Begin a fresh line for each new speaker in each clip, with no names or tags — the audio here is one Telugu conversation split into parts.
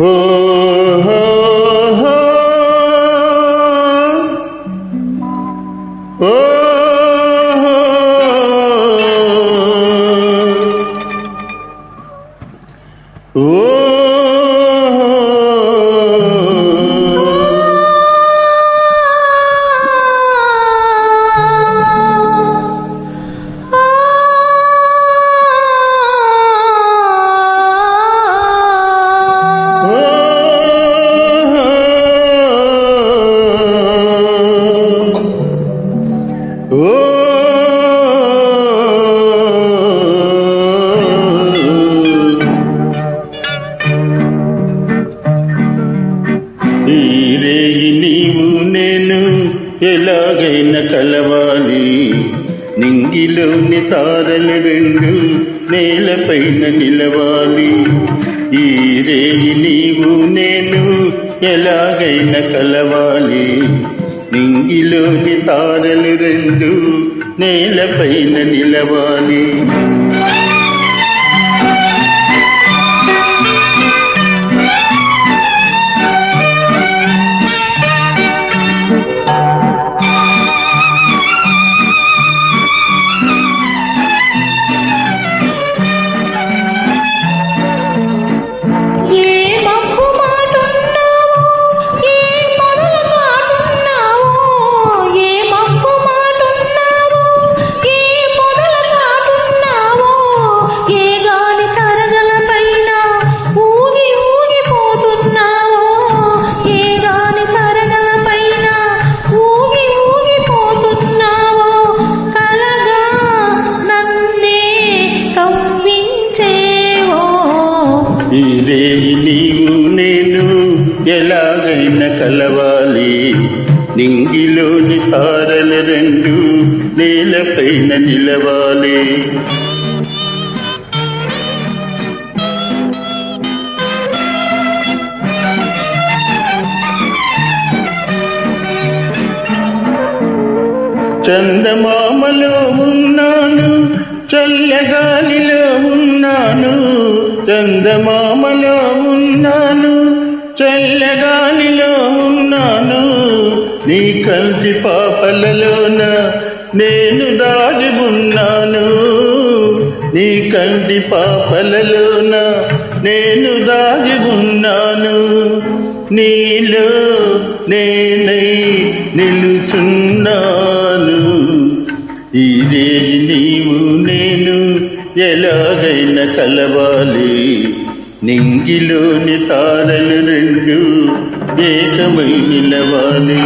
Oh, ఎలాగైనా కలవాలి. నింగిలోని తారలు రెండు నేలపైన నిలవాలి. ఈ రేయి నీవు నేను ఎలాగైనా కలవాలి. నింగిలోని తారలు రెండు నేలపైన నిలవాలి. ఈ నీవు? నేను ఎలాగైనా కలవాలి. నింగిలోని తారల రెండు నేలపైన నిలవాలి. చందమామలో ఉన్నాను చల్లగాలిలో ఉన్నాను చందమా నీ కంటి పాపలలోన నేను దాగి ఉన్నాను నీ కంటి పాపలలోన నేను దాగి ఉన్నాను నీలో నేనై నిలుచున్నాను. ఇదే నీవు నేను ఎలాగైనా కలవాలి. నింగిలోని తారలు రెండు ఏకమై నిలవాలి.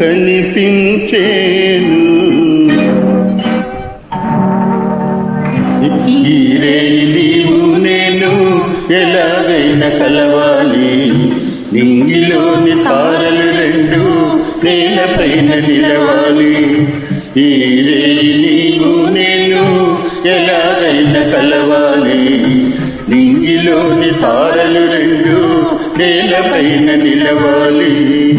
కనిపించేను. నీవు నేను ఎలాగైనా కలవాలి. నింగిలోని తారలు రెండు నేలపైన నిలవాలి. ఈ రేయి నీవు నేను ఎలాగైనా కలవాలి. నింగిలోని తారలు రెండు నేలపైన నిలవాలి.